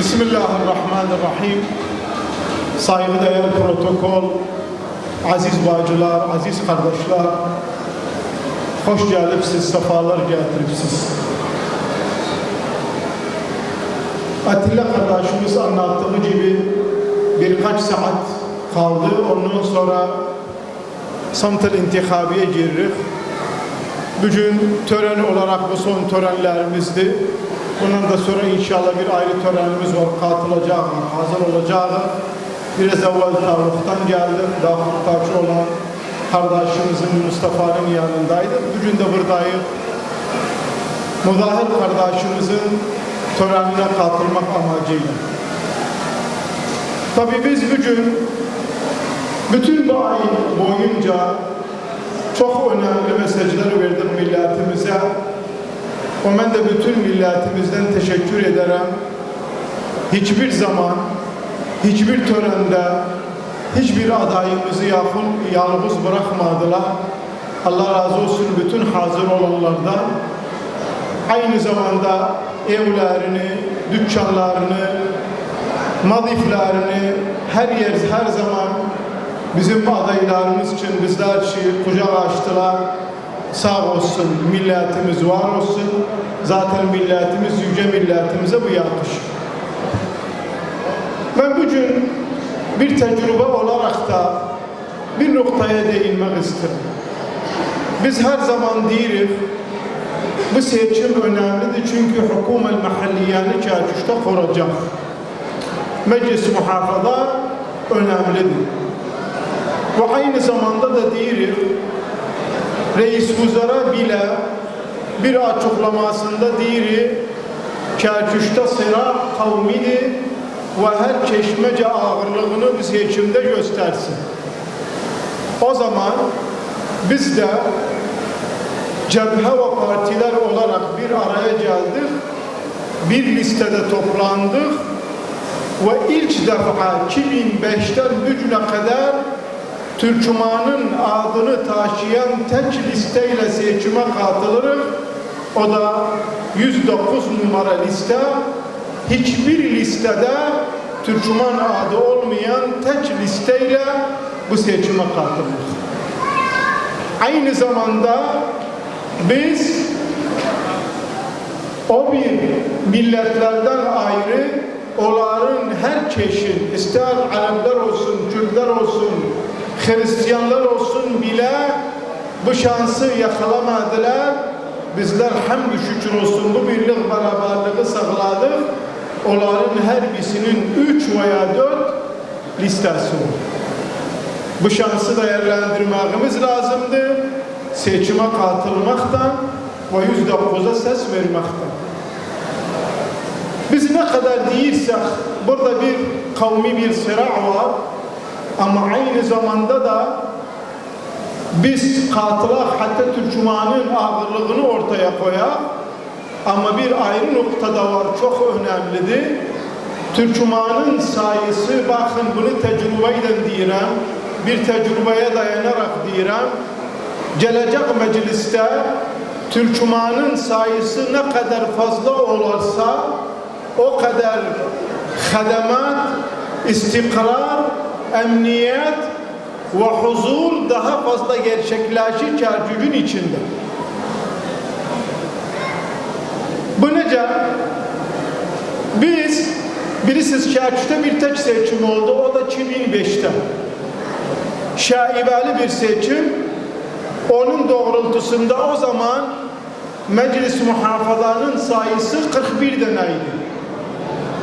Bismillahirrahmanirrahim. Saygıdeğer protokol, aziz bacılar, aziz kardeşler, hoş gelipsiz, sefalar getiripsiz. Atilla kardeşimiz anlattığı gibi birkaç saat kaldı. Ondan sonra samtıl intikabiye girdik. Bugün tören olarak bu son törenlerimizdi. Bundan da sonra inşallah bir ayrı törenimiz var. Katılacağız, hazır olacağız. Biraz evvel Tavuk'tan geldim. Daha muhtaç olan kardeşimizin Mustafa'nın yanındaydı. Bugün de buradayız. Muzahir kardeşimizin törenine katılmak amacıyla. Tabii biz bugün bütün bu ay boyunca çok önemli mesajlar verdik milletimize. O ben de bütün milletimizden teşekkür ederim. Hiçbir zaman, hiçbir törende, hiçbir adayımızı yakın, yalnız bırakmadılar. Allah razı olsun bütün hazır olanlardan. Aynı zamanda evlerini, dükkanlarını, madiflerini her yer, her zaman bizim adaylarımız için bizler için kucak açtılar. Sağ olsun, milletimiz var olsun. Zaten milletimiz, yüce milletimize bu yakışır. Ben bugün bir tecrübe olarak da bir noktaya değinmek isterim. Biz her zaman diyoruz, bu seçim önemlidir çünkü hükümet mahalliyeni çarşıda kuracak. Meclis muhafaza önemlidir. Ve aynı zamanda da diyoruz, Reis Vuzara bile bir açıklamasında diri Kerküş'te sıra kavmidir ve her çeşmece ağırlığını bir seçimde göstersin. O zaman biz de cebhe ve partiler olarak bir araya geldik, bir listede toplandık ve ilk defa 2005'ten bugüne kadar Türkmen'in adını taşıyan tek listeyle seçime katılırız. O da 109 numara liste. Hiçbir listede Türkmen adı olmayan tek listeyle bu seçime katılırız. Aynı zamanda biz o bir milletlerden ayrı onların her çeşit ister Araplar olsun, Kürtler olsun, Hristiyanlar olsun bile bu şansı yakalamadılar. Bizler hamdü şükür olsun bu birlik beraberliği sağladık. Onların her birisinin üç veya dört listesi var. Bu şansı değerlendirmemiz lazımdı. Seçime katılmaktan ve yüzde dokuza ses vermekten. Biz ne kadar değilsek burada bir kavmi bir sıra var. Ama aynı zamanda da biz katıla hatta Türkmen'in ağırlığını ortaya koyar. Ama bir ayrı noktada var çok önemlidir. Türkmen'in sayısı bakın bunu tecrübeyle diyelim. Bir tecrübeye dayanarak diyelim. Gelecek mecliste Türkmen'in sayısı ne kadar fazla olursa o kadar hademat, istikrar, emniyet ve huzur daha fazla gerçekleşir çarşıcın içinde. Bu nece? Biz birisiz çarşıda bir tek seçim oldu. O da 2005'te. Şaibeli bir seçim. Onun doğrultusunda o zaman meclis muhafazaların sayısı 41 deneydi.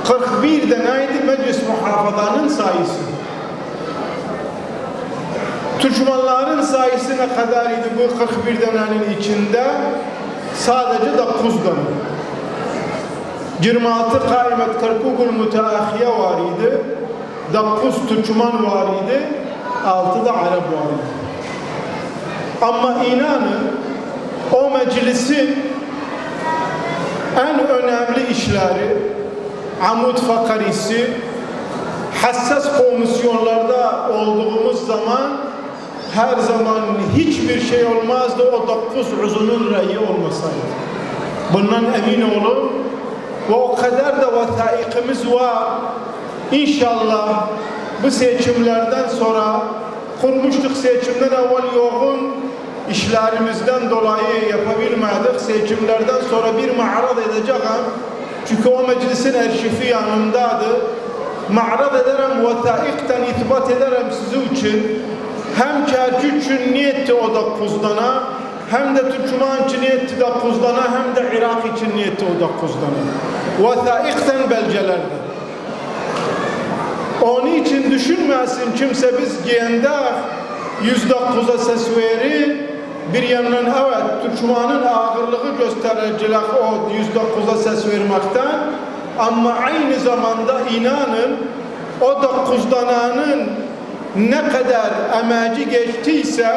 41 deneydi meclis muhafazaların sayısı. Türkmenlerin sayısı ne kadar idi bu 41 denenin içinde? Sadece 9 tane. 26 kaymet Kırkugul müteahhiye var idi. 9 Türkmen var idi. 6 da Arap var idi. Ama inanın o meclisin en önemli işleri Amut Fakarisi, hassas komisyonlarda olduğumuz zaman her zaman hiçbir şey olmazdı o dokuz uzunun reyi olmasaydı. Bundan emin olun ve o kadar da vataikimiz var. İnşallah bu seçimlerden sonra kurmuştuk seçimden evvel yoğun işlerimizden dolayı yapabilmedik. Seçimlerden sonra bir ma'rad edeceğim. Çünkü o meclisin arşivi yanımdadır ma'rad ederim vataikten itibat ederim sizin için hem kerkü için niyetti o dokuzdana hem de Türkmen için niyetti dokuzdana hem de Irak için niyetti o dokuzdana vataikten belgelerdir onun için düşünmesin kimse biz giyende 109'a ses verir bir yandan evet Türkmen'in ağırlığı göstericiler o 109'a ses vermekten ama aynı zamanda inanın o dokuzdananın ne kadar emeği geçtiyse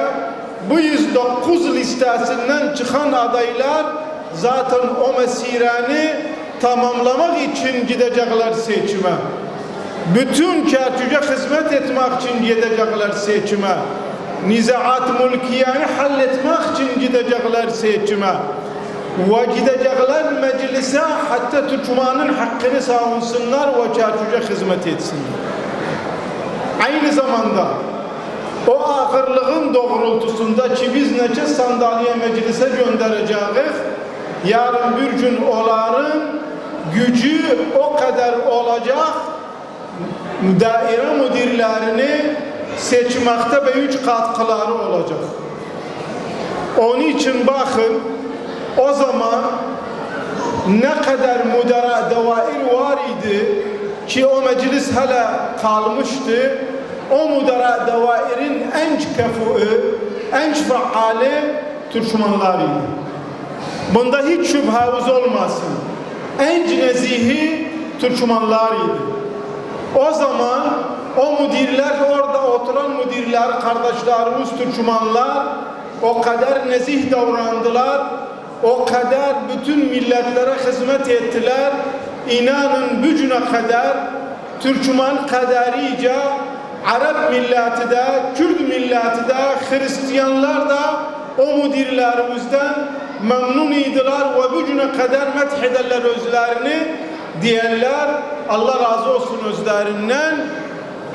bu 109 listesinden çıkan adaylar zaten o mesireni tamamlamak için gidecekler seçime. Bütün Kerkük'e hizmet etmek için gidecekler seçime. Nizaat mülkiyeni halletmek için gidecekler seçime ve gidecekler meclise hatta Türkmen'in hakkını savunsunlar ve Kerkük'e hizmet etsinler. Aynı zamanda o ağırlığın doğrultusunda ki biz neçe sandalye meclise göndereceğiz, yarın bir gün onların gücü o kadar olacak, daire müdirlerini seçmekte büyük katkıları olacak. Onun için bakın, o zaman ne kadar müdera devair var idi ki o meclis hala kalmıştı. O müdera devairin en kefui, en faali Türkmenlarıydı. Bunda hiç şüphemiz olmasın. En nezihi Türkmenlarıydı. O zaman o müdirler orada oturan müdirler, kardeşlerimiz Türkmenler o kadar nezih davrandılar o kadar bütün milletlere hizmet ettiler. İnanın gücüne kadar Türkmen kaderice Arap milleti de, Kürt milleti de, Hristiyanlar da o müdirlerimizden memnun idiler ve gücüne kadar methederler özlerini diyenler Allah razı olsun özlerinden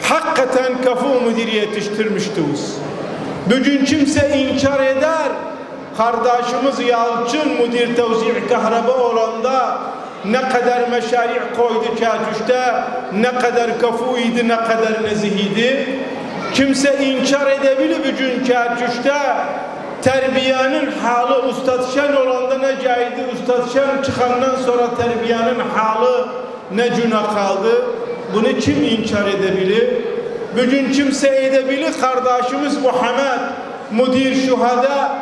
hakikaten kafu müdiri yetiştirmiştiniz. Bugün kimse inkar eder kardeşimiz Yalçın müdir tevzi' kahraba olanda ne kadar meşari koydu Kerkük'te, ne kadar kafuydu, ne kadar nezihiydi. Kimse inkar edebilir bugün Kerkük'te terbiyenin halı Ustad Şen olanda ne caydı, Ustad Şen çıkandan sonra terbiyenin halı ne cüne kaldı. Bunu kim inkar edebilir? Bugün kimse edebilir kardeşimiz Muhammed, müdir şuhada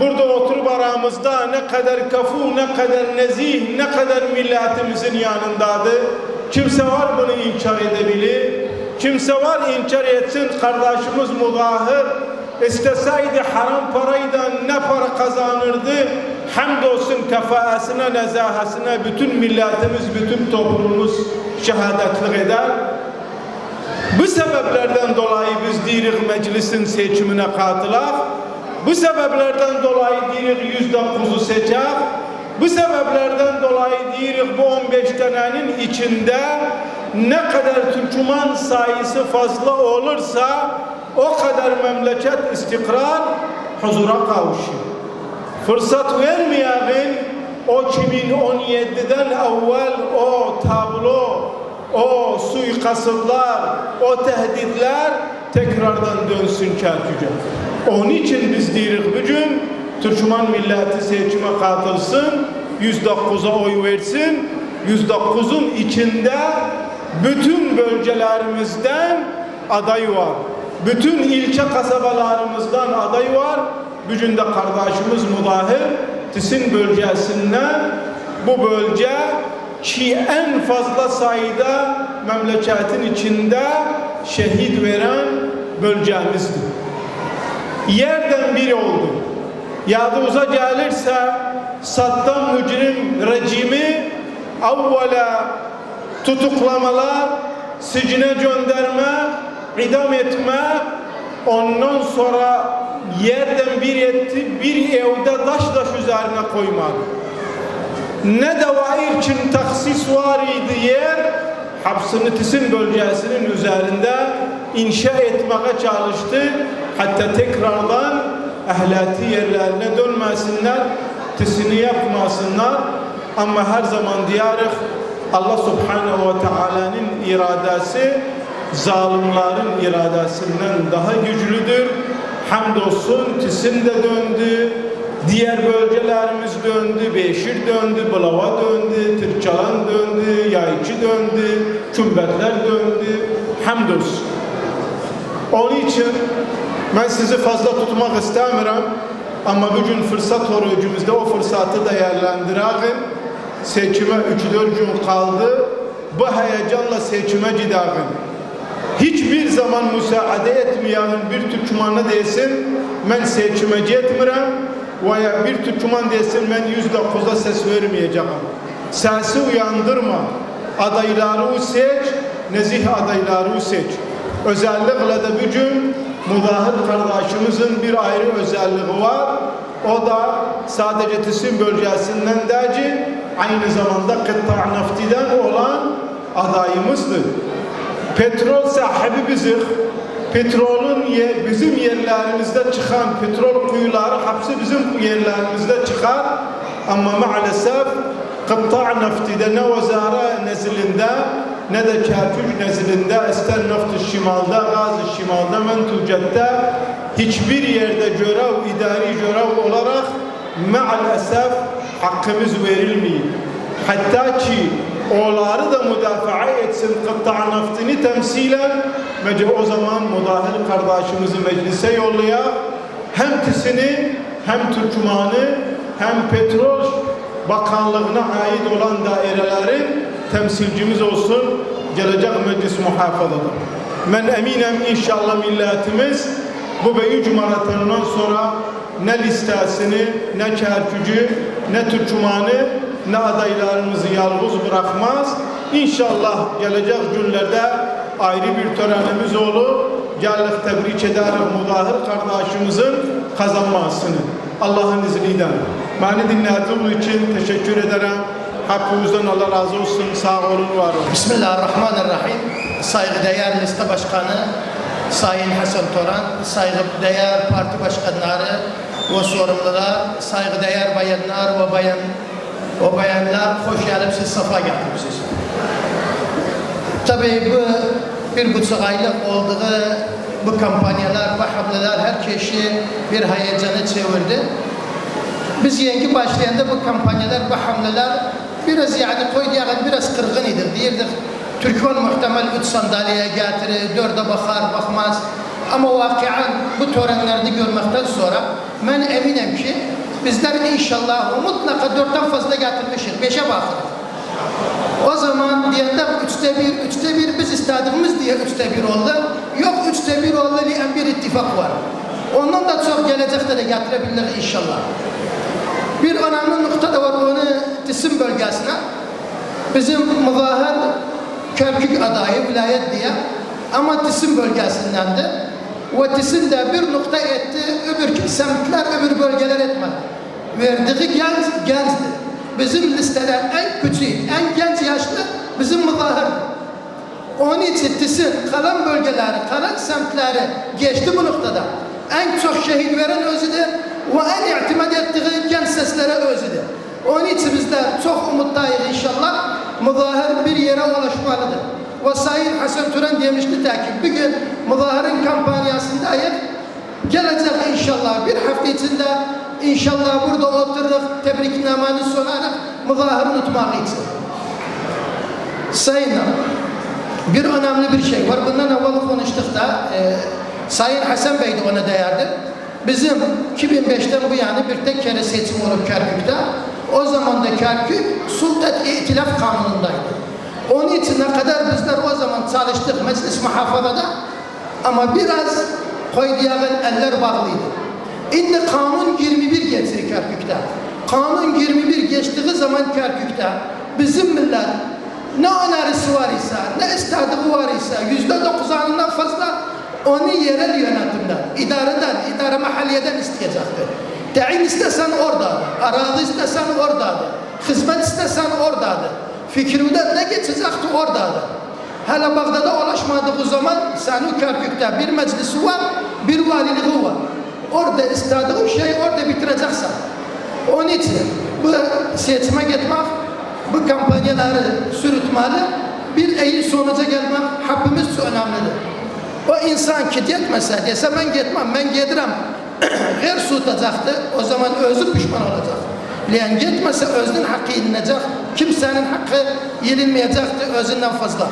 burada oturup aramızda ne kadar kafu, ne kadar nezih, ne kadar milletimizin yanındadır. Kimse var bunu inkar edebilir. Kimse var inkar etsin kardeşimiz muzahir. İsteseydi haram parayla ne para kazanırdı. Hamdolsun kefaasına, nezahasına bütün milletimiz, bütün toplumumuz şehadetlik eder. Bu sebeplerden dolayı biz dirik meclisin seçimine katılak. Bu sebeplerden dolayı dirik yüzde kuzu seçer. Bu sebeplerden dolayı dirik bu 15 tanenin içinde ne kadar Türkmen sayısı fazla olursa o kadar memleket istikrar huzura kavuşuyor. Fırsat vermeyen o 2017'den evvel o tablo, o suikasıtlar, o tehditler tekrardan dönsün Kerkük'e. Onun için biz diyoruz bugün Türkmen milleti seçime katılsın, 109'a oy versin. 109'un içinde bütün bölgelerimizden aday var. Bütün ilçe kasabalarımızdan aday var. Bugün de kardeşimiz Mudahir Tisin bölgesinden bu bölge ki en fazla sayıda memleketin içinde şehit veren bölgemizdir. Yerden biri oldu. Yadımıza gelirse Saddam mücrim rejimi evvela tutuklamalar, sicine gönderme, idam etme, ondan sonra yerden bir etti, bir evde daş daş üzerine koymadı. Ne devair için taksis var idi yer, hapsını Tisin bölgesinin üzerinde inşa etmeye çalıştı. Hatta tekrardan ehlati yerlerine dönmesinler, Tisin'i yapmasınlar. Ama her zaman diyarıq Allah Subhanahu ve Taala'nın iradesi zalimlerin iradesinden daha güçlüdür. Hamdolsun Tisin de döndü, diğer bölgelerimiz döndü, Beşir döndü, Bulava döndü, Tırçalan döndü, Yaycı döndü, Kümbetler döndü. Hamdolsun. Onun için ben sizi fazla tutmak istemiyorum. Ama bugün fırsat orucumuzda o fırsatı değerlendirelim. Seçime 3-4 gün kaldı. Bu heyecanla seçime gidelim. Hiçbir zaman müsaade etmeyen bir Türkmen'e desin ben seçime gitmirəm veya bir Türkmen desin ben yüzde kuza ses vermeyeceğim. Sesi uyandırma. Adayları seç, nezih adayları seç. Özellikle de bugün Muzahir kardeşimizin bir ayrı özelliği var. O da sadece Tisim bölgesinden değil, aynı zamanda Kıtta Nafti'den olan adayımızdır. Petrol sahibi biziz. Petrolün ye, bizim yerlerimizde çıkan petrol kuyuları hepsi bizim yerlerimizde çıkar. Ama maalesef Kıtta Nafti'de ne vazara nezilinde ne de Kerkük nezilinde ister Naft-ı Şimal'da, Gazi Şimal'da, Mentucet'te hiçbir yerde görev, idari görev olarak maalesef hakkımız verilmiyor. Hatta ki onları da müdafaa etsin kıtta naftını temsilen. Mece o zaman mudahil kardeşimizi meclise yollaya hem tisini hem Türkmen'i hem petrol bakanlığına ait olan dairelerin temsilcimiz olsun. Gelecek meclis muhafazada. Ben eminim inşallah milletimiz bu Beyüc maratonundan sonra ne listesini, ne Kerkücü, ne Türkmen'i, ne adaylarımızı yalnız bırakmaz. İnşallah gelecek günlerde ayrı bir törenimiz olur. Geldik tebrik ederim Mudahir kardeşimizin kazanmasını. Allah'ın izniyle. Beni dinlediğiniz için teşekkür ederim. Hepinizden Allah razı olsun. Sağ olun, var olun. Bismillahirrahmanirrahim. Saygıdeğer liste başkanı Sayın Hasan Toran, saygıdeğer parti başkanları ve sorumlular, saygıdeğer bayanlar ve bayan ve bayanlar hoş geldiniz, safa getirdiniz. Tabii bu bir buçuk aylık olduğu bu kampanyalar, bu hamleler herkesi bir heyecana çevirdi. Biz yeni başlayanda bu kampanyalar, bu hamleler biraz yani koydu yani biraz kırgın idi. Diyirdik Türkmen muhtemel üç sandalyeye getirir, dörde bakar, bakmaz. Ama vakian bu törenlerde görmekten sonra ben eminim ki bizler inşallah mutlaka dörtten fazla getirmişiz. Beşe bakırız. O zaman diyenler üçte bir, üçte bir biz istediğimiz diye üçte bir oldu. Yok üçte bir oldu diye bir ittifak var. Ondan da çok gelecekte de getirebilirler inşallah. Bir önemli nokta da var onu Tisim bölgesine. Bizim müzahir Kerkük adayı vilayet diye ama Tisim bölgesindendi. Ve Tisim de bir nokta etti, öbür semtler öbür bölgeler etmedi. Verdiği genç, gençti. Bizim listede en küçük, en genç yaşlı bizim müzahir. Onun için Tisim kalan bölgeleri, kalan semtleri geçti bu noktada. En çok şehit veren özüdür ve en itimat ettiği genç seslere özüdür. Onun için bizler çok umutluyuz inşallah. Müzahir bir yere ulaşmalıdır. Ve Sayın Hasan Turan demişti ta ki bugün Müzahir'in kampanyasındayız. Gelecek inşallah bir hafta içinde inşallah burada otururuz, tebriknamanı sunarız, Müzahir'i unutmak için. Sayın bir önemli bir şey var. Bundan evvel konuştuk da e, Sayın Hasan Bey de ona değerdi. Bizim 2005'ten bu yana bir tek kere seçim olup Kerkük'te. O zaman da Kerkük Sultan İtilaf Kanunu'ndaydı. Onun için ne kadar bizler o zaman çalıştık meclis muhafazada ama biraz koyduyağın eller bağlıydı. Şimdi kanun 21 geçti Kerkük'te. Kanun 21 geçtiği zaman Kerkük'te bizim millet ne önerisi var ise, ne istadığı var ise yüzde doksanından fazla onu yerel yönetimden, idareden, idare mahalliyeden isteyecektir. Tayin istesen oradadır, arazi istesen oradadır, hizmet istesen oradadır. Fikrinde ne geçecekti oradadır. Hala Bağdat'a ulaşmadığı zaman Sanu Kerkük'te bir meclisi var, bir valiliği var. Orada istediğin şeyi orada bitireceksin. Onun için bu seçime gitmek, bu kampanyaları sürütmeli, bir iyi sonuca gelmek hepimiz önemlidir. O insan ki gitmese dese ben gitmem, ben gidiyorum. Her tutacaktı, o zaman özü pişman olacak. Yani gitmese özünün hakkı yenilecek, kimsenin hakkı yenilmeyecekti özünden fazla.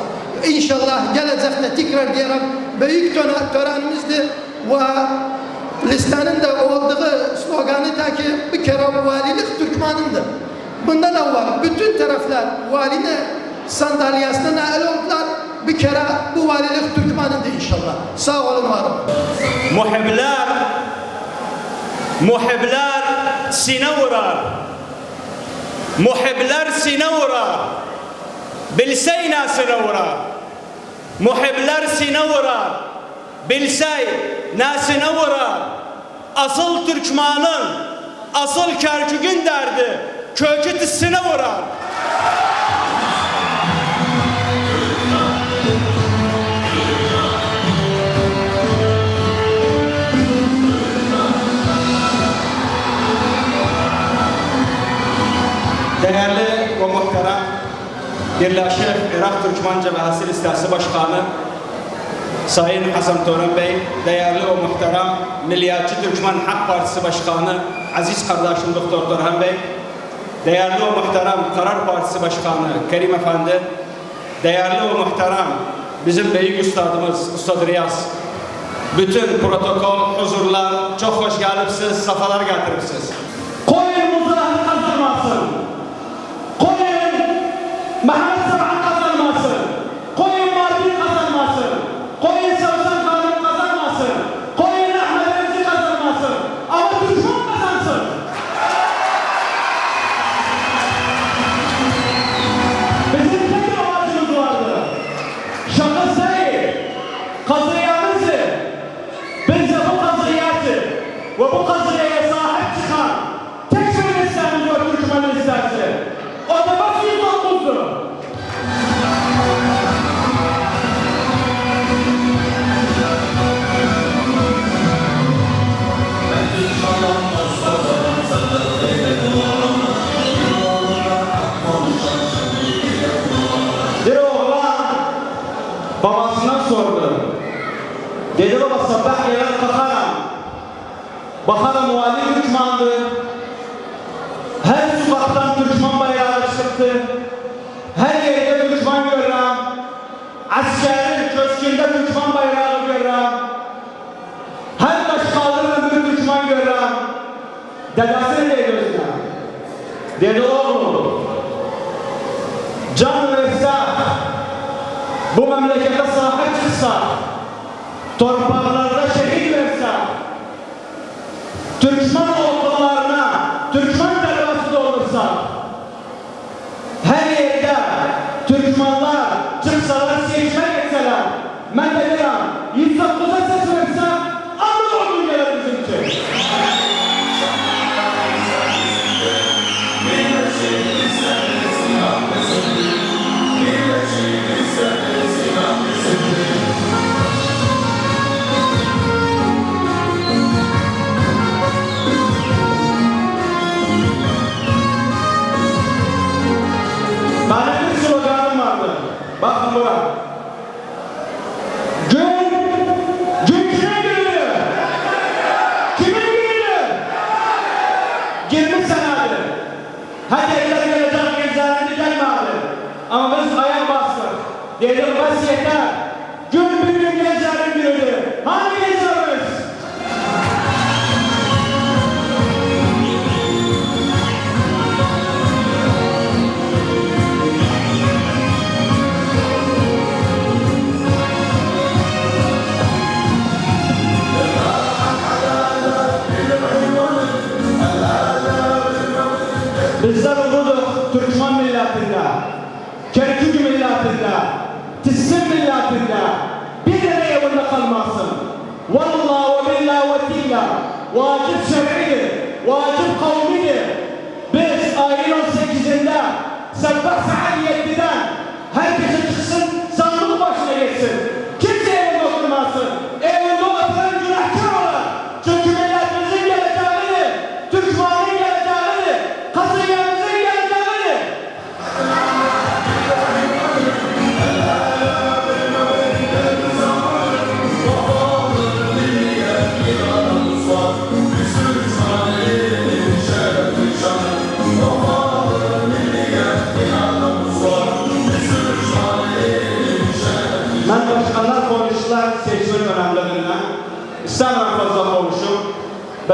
İnşallah gelecekte tekrar diyelim büyük töre- törenimizdi ve listenin de olduğu sloganı ta ki bir kere valilik Türkmen'indir. Bundan evvel bütün taraflar valine sandalyesine nail oldular. Bir kere bu valilik Türkmen'indir inşallah. Sağ olun var olun. Muhibler Muhibler sine vurar. Muhibler sine vurar. Bilsey nasine vurar. Muhibler sine vurar. Bilsey nasine vurar. Asıl Türkmanın, asıl Kerkük'ün derdi kökü dizine vurar. Değerli ve muhterem Birleşik Irak Türkmen Cebhesi Listesi Başkanı Sayın Hasan Toran Bey, değerli ve muhterem Milliyetçi Türkmen Hak Partisi Başkanı Aziz kardeşim Doktor Torhan Bey, değerli ve muhterem Karar Partisi Başkanı Kerim Efendi, değerli ve muhterem bizim büyük üstadımız Ustad Riyaz, bütün protokol, huzurlar, çok hoş gelipsiz, safalar getiripsiz. Mahala Dedesi ne gözüne? Dedi oğlum. Can verse bu memlekete sahip çıksa torpaklarda şehit verse Türkmen okullarına Why, get your nigga. Why,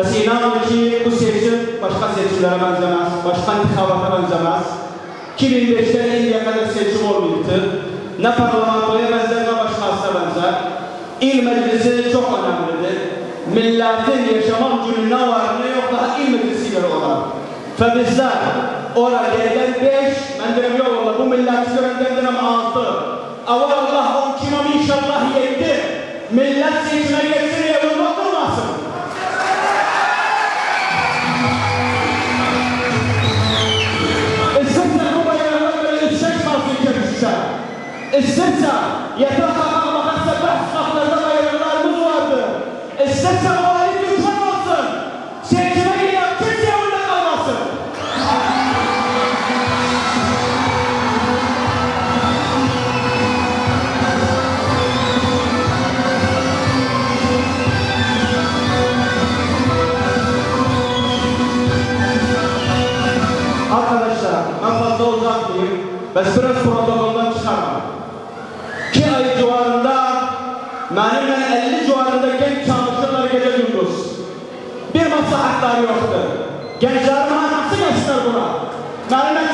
Bes inanın ki bu seçim başka seçimlere benzemez, başka intikabata benzemez. 2005'te şimdiye kadar seçim olmadı. Ne parlamentoya benzer ne başkasına benzer. İl meclisi çok önemlidir. Milletin yaşamak günü ne var ne yok daha il meclisiyle olan. Ve bizler oraya gelen beş, ben diyorum yok valla bu milleti görenlerden ama altı. Aval Allah on kimam inşallah yetti. Millet seçime geçsin İsterse yeter kalkmakta serbest sokaklarda bayramlarımız vardı. İsterse o ayı düşman olsun. Seçime giden kimse orada kalmasın. Arkadaşlar ben fazla uzatmayayım. Ben Bir maslahatları yoktu. Gençler bana nasıl geçtiler buna? Benimle